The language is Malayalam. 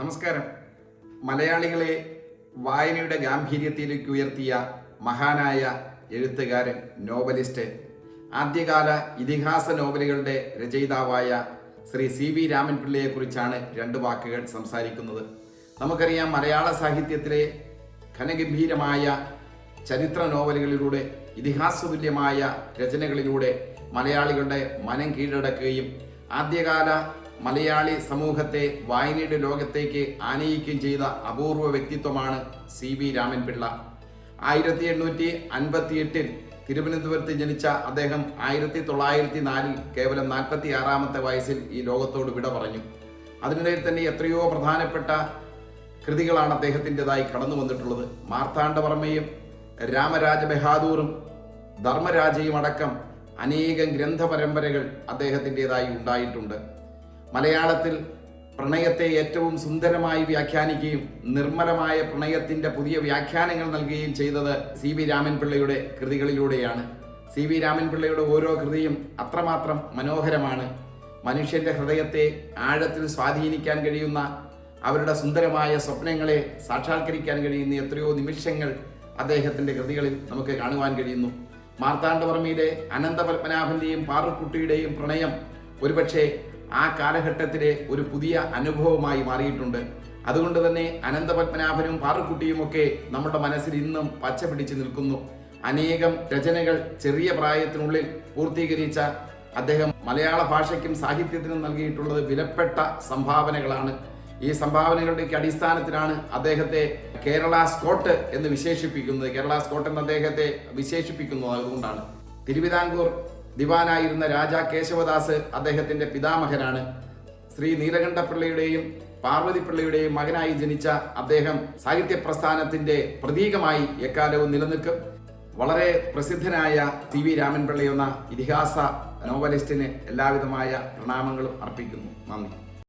നമസ്കാരം. മലയാളികളെ വായനയുടെ ഗാംഭീര്യത്തിലേക്ക് ഉയർത്തിയ മഹാനായ എഴുത്തുകാരൻ നോവലിസ്റ്റ് ആദ്യകാല ഇതിഹാസ നോവലുകളുടെ രചയിതാവായ ശ്രീ സി വി രാമൻപിള്ളയെക്കുറിച്ചാണ് രണ്ട് വാക്കുകൾ സംസാരിക്കുന്നത്. നമുക്കറിയാം മലയാള സാഹിത്യത്തിലെ ഘനഗംഭീരമായ ചരിത്ര നോവലുകളിലൂടെ ഇതിഹാസതുല്യമായ രചനകളിലൂടെ മലയാളികളുടെ മനം കീഴടക്കുകയും ആദ്യകാല മലയാളി സമൂഹത്തെ വായനയുടെ ലോകത്തേക്ക് ആനയിക്കുകയും ചെയ്ത അപൂർവ വ്യക്തിത്വമാണ് സി വി രാമൻപിള്ള. ആയിരത്തി എണ്ണൂറ്റി അൻപത്തി എട്ടിൽ തിരുവനന്തപുരത്ത് ജനിച്ച അദ്ദേഹം ആയിരത്തി തൊള്ളായിരത്തി നാലിൽ കേവലം നാൽപ്പത്തി ആറാമത്തെ വയസ്സിൽ ഈ ലോകത്തോട് വിട പറഞ്ഞു. അതിനിടയിൽ തന്നെ എത്രയോ പ്രധാനപ്പെട്ട കൃതികളാണ് അദ്ദേഹത്തിന്റെതായി കടന്നു വന്നിട്ടുള്ളത്. മാർത്താണ്ഡവർമ്മയും രാമരാജ ബഹാദൂറും ധർമ്മരാജയും അടക്കം അനേകം ഗ്രന്ഥപരമ്പരകൾ അദ്ദേഹത്തിന്റെതായി ഉണ്ടായിട്ടുണ്ട്. മലയാളത്തിൽ പ്രണയത്തെ ഏറ്റവും സുന്ദരമായി വ്യാഖ്യാനിക്കുകയും നിർമ്മലമായ പ്രണയത്തിന്റെ പുതിയ വ്യാഖ്യാനങ്ങൾ നൽകുകയും ചെയ്തത് സി വി രാമൻപിള്ളയുടെ കൃതികളിലൂടെയാണ്. സി വി രാമൻപിള്ളയുടെ ഓരോ കൃതിയും അത്രമാത്രം മനോഹരമാണ്. മനുഷ്യന്റെ ഹൃദയത്തെ ആഴത്തിൽ സ്വാധീനിക്കാൻ കഴിയുന്ന അവരുടെ സുന്ദരമായ സ്വപ്നങ്ങളെ സാക്ഷാത്കരിക്കാൻ കഴിയുന്ന എത്രയോ നിമിഷങ്ങൾ അദ്ദേഹത്തിന്റെ കൃതികളിൽ നമുക്ക് കാണുവാൻ കഴിയുന്നു. മാർത്താണ്ഡവർമ്മയിലെ അനന്തപത്മനാഭന്റെയും പാറുക്കുട്ടിയുടെയും പ്രണയം ഒരുപക്ഷെ ആ കാലഘട്ടത്തിലെ ഒരു പുതിയ അനുഭവമായി മാറിയിട്ടുണ്ട്. അതുകൊണ്ട് തന്നെ അനന്തപത്മനാഭനും പാറുക്കുട്ടിയും ഒക്കെ നമ്മുടെ മനസ്സിൽ ഇന്നും പച്ച പിടിച്ചു നിൽക്കുന്നു. അനേകം രചനകൾ ചെറിയ പ്രായത്തിനുള്ളിൽ പൂർത്തീകരിച്ച അദ്ദേഹം മലയാള ഭാഷയ്ക്കും സാഹിത്യത്തിനും നൽകിയിട്ടുള്ളത് വിലപ്പെട്ട സംഭാവനകളാണ്. ഈ സംഭാവനകളുടെയൊക്കെ അടിസ്ഥാനത്തിലാണ് അദ്ദേഹത്തെ കേരള സ്കോട്ട് എന്ന് വിശേഷിപ്പിക്കുന്നത്. കേരള സ്കോട്ട് എന്ന് അദ്ദേഹത്തെ വിശേഷിപ്പിക്കുന്നത് അതുകൊണ്ടാണ്. തിരുവിതാംകൂർ ദിവാനായിരുന്ന രാജ കേശവദാസ് അദ്ദേഹത്തിന്റെ പിതാമഹനാണ്. ശ്രീ നീലകണ്ഠപിള്ളയുടെയും പാർവതിപ്പിള്ളയുടെയും മകനായി ജനിച്ച അദ്ദേഹം സാഹിത്യ പ്രസ്ഥാനത്തിന്റെ പ്രതീകമായി എക്കാലവും നിലനിൽക്കും. വളരെ പ്രസിദ്ധനായ ടി വി രാമൻപിള്ളയെന്ന ഇതിഹാസ നോവലിസ്റ്റിന് എല്ലാവിധമായ പ്രണാമങ്ങളും അർപ്പിക്കുന്നു. നന്ദി.